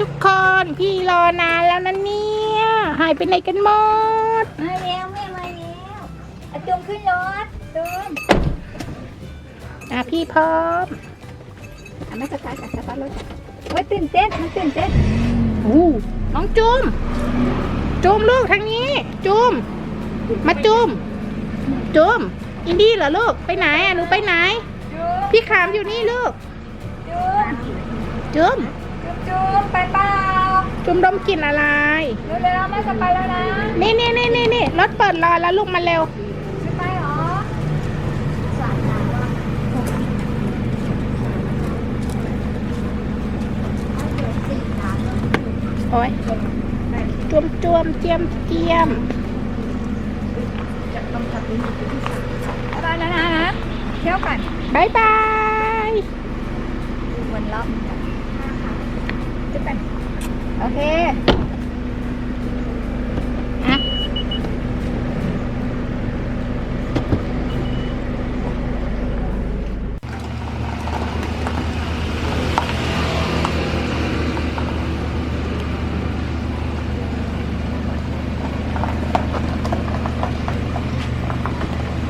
ทุกคน พี่รอนานแล้วนะเนี่ย หายไปไหนกันหมด มาแล้วแม่มาแล้วอะจุมขึ้นรถจุมอะพี่พร้อมอะแม่สตาร์ทสตาร์ทรถโอ้ยตื่นเต้นมันตื่นเต้นอู้น้องจุมจุมลูกทางนี้ จุมมาจุมจุมอินดี้เหรอลูกไปไหนอะหนูไปไหนจุมพี่ขามอยู่นี่ลูกจุมจุม จุมจุมไปเปล่าจุมดมกลิ่นอะไร เร็วๆแม่จะไปแล้วนะนี่นี่นี่นี่นี่รถเปิดรอแล้วลูกมาเร็ว จะไปเหรอสามน้ำว่าโอ้ยจวมจวมเจียมเจียมไปแล้วนะนะเที่ยวกันบายบายวนรอบ จะไป โอเคอะ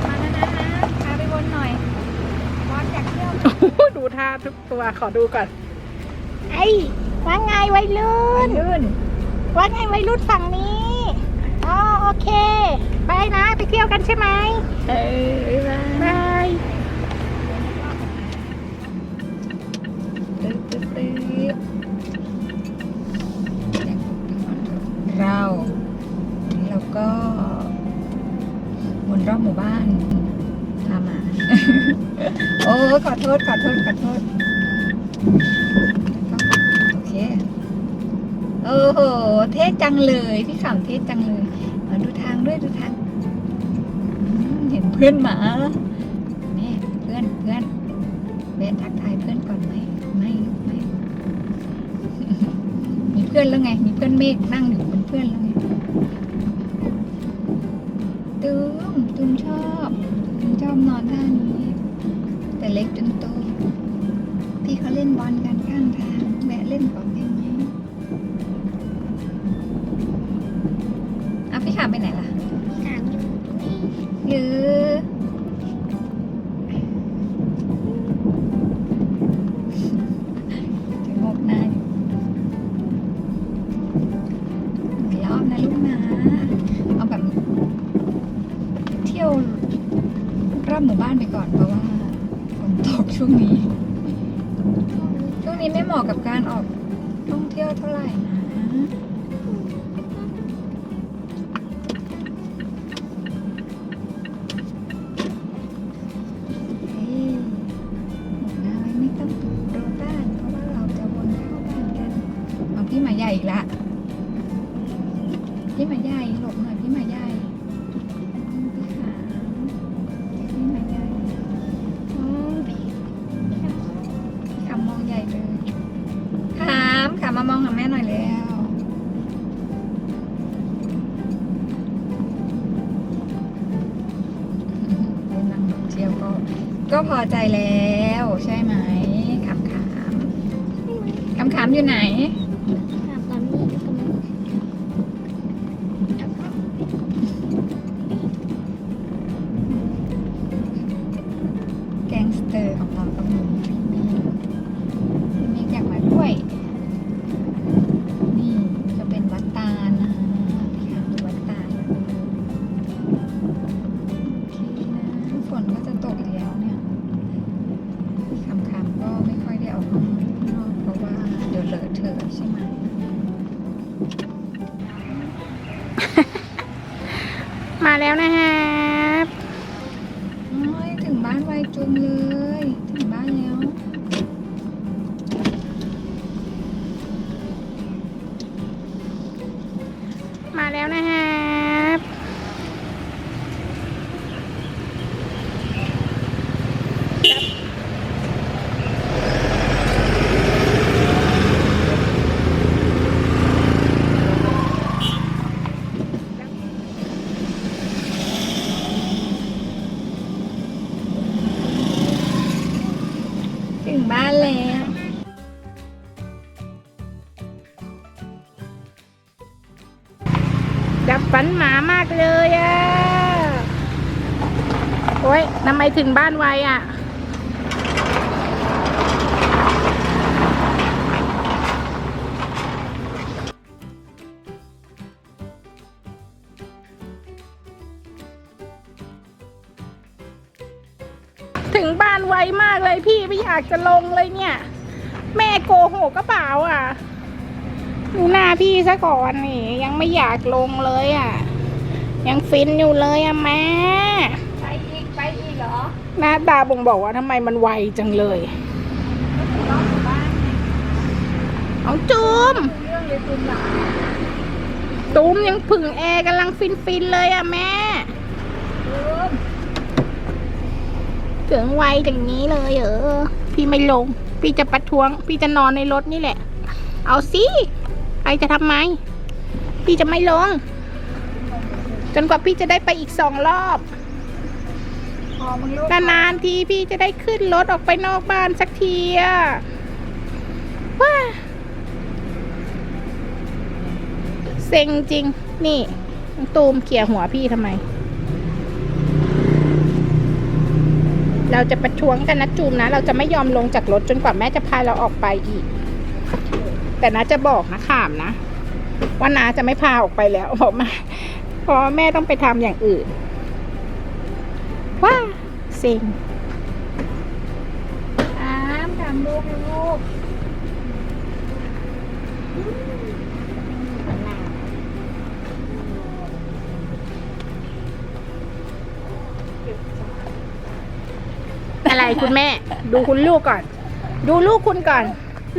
มาแล้วนะพาไปวนหน่อยบอลอยากเที่ยวโอ้โหดูท่าทุกตัวขอดูก่อน ไอ้ ว่าไงวัยรุ่นลื่นว่าไงวัยรุ่นฝั่งนี้อ๋อโอเค ไปนะ ไปเที่ยวกันใช่ไหมเออบายตึ๊ดตึ๊ดตึ๊ดเราแล้วก็วนรอบหมู่บ้านพามา โอ้ขอโทษ ขอโทษ ขอโทษโอเค โอ้โห เท่จังเลย พี่ขำเท่จังเลยมาดูทางด้วยดูทาง เห็นเพื่อนหมาแม่เพื่อนเพื่อนเบนทักทายเพื่อนก่อนไหมไม่ไม่มีเพื่อนแล้วไง มีเพื่อนเมฆนั่งอยู่เป็นเพื่อนแล้วไงตูมตูมชอบตูมชอบนอนท่านี้ แต่เล็กจนโตพี่เขาเล่นบอลกันข้างทางแวะเล่นก่อนได้ไหม นึ่งรอบนะลูกนะ เอาแบบ เที่ยวรอบหมู่บ้านไปก่อนเพราะว่าฝนตกช่วงนี้ ช่วงนี้ไม่เหมาะกับการออกท่องเที่ยวเท่าไหร่นะ หลบหน่อยพี่หมาใหญ่พี่ขาพี่หมาใหญ่อ๋อพี่พี่ขามองใหญ่เลยขามขามมามองหาแม่หน่อยแล้วเล่นนั่งเที่ยวก็ ก็พอใจแล้ว ใช่ไหมขามขามขามขามอยู่ไหน แล้วดับฝันหมามากเลยอะ่ะ โอ๊ยทำไมถึงบ้านไวอะ่ะานไวมากเลยพี่ไม่อยากจะลงเลยเนี่ย แม่โกหกก็เปล่าอะดูหน้าพี่ซะก่อนนี่ ยังไม่อยากลงเลยอะ ยังฟินอยู่เลยอะแม่ไปอีกไปอีกเหรอ หน้าตาบ่งบอกว่าทำไมมันไวจังเลยรอบหมู่บ้านไงน้องจูมเรื่องเลยคุณหลานตูมยังผึ่งแอร์กำลังฟินฟินๆเลยอะแม่ จูม ถึงไวอย่างนี้เลยเออ พี่ไม่ลง พี่จะประท้วง พี่จะนอนในรถนี่แหละ เอาสิใครจะทำไม พี่จะไม่ลง จนกว่าพี่จะได้ไปอีกสองรอบอมึงลูกนานๆทีพี่จะได้ขึ้นรถออกไปนอกบ้านสักทีอะว้าเซ็งจริง นี่ตูมเขี่ยหัวพี่ทำไม เราจะประท้วงกันนะจูมนะ เราจะไม่ยอมลงจากรถจนกว่าแม่จะพาเราออกไปอีก แต่นะจะบอกนะขามนะ ว่านาจะไม่พาออกไปแล้วเพราะแม่เพราะแม่ต้องไปทำอย่างอื่น ว้าสิงอ้ามทำลูกลูก คุณแม่ ดูคุณลูกก่อน ดูลูกคุณก่อน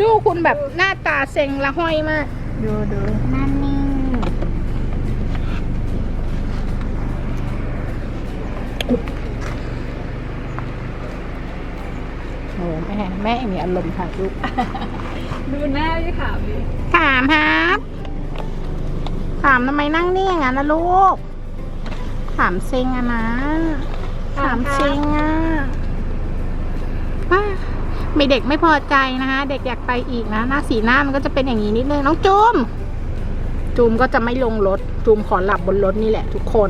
ลูกคุณแบบหน้าตาเซ็งละห้อยมาก ดูดูนั่นนี่โอ้แม่แม่มีอารมณ์ถ่ายรูปดูหน้าพี่ขาวดิถามครับถามทำไมนั่งนี่อย่างนั้นนะลูกถามเซ็งอะนะถามเซ็งอะว้า มีเด็กไม่พอใจนะคะเด็กอยากไปอีกนะหน้าสีหน้ามันก็จะเป็นอย่างนี้นิดนึงน้องจูมจูมก็จะไม่ลงรถจูมขอหลับบนรถนี่แหละทุกคน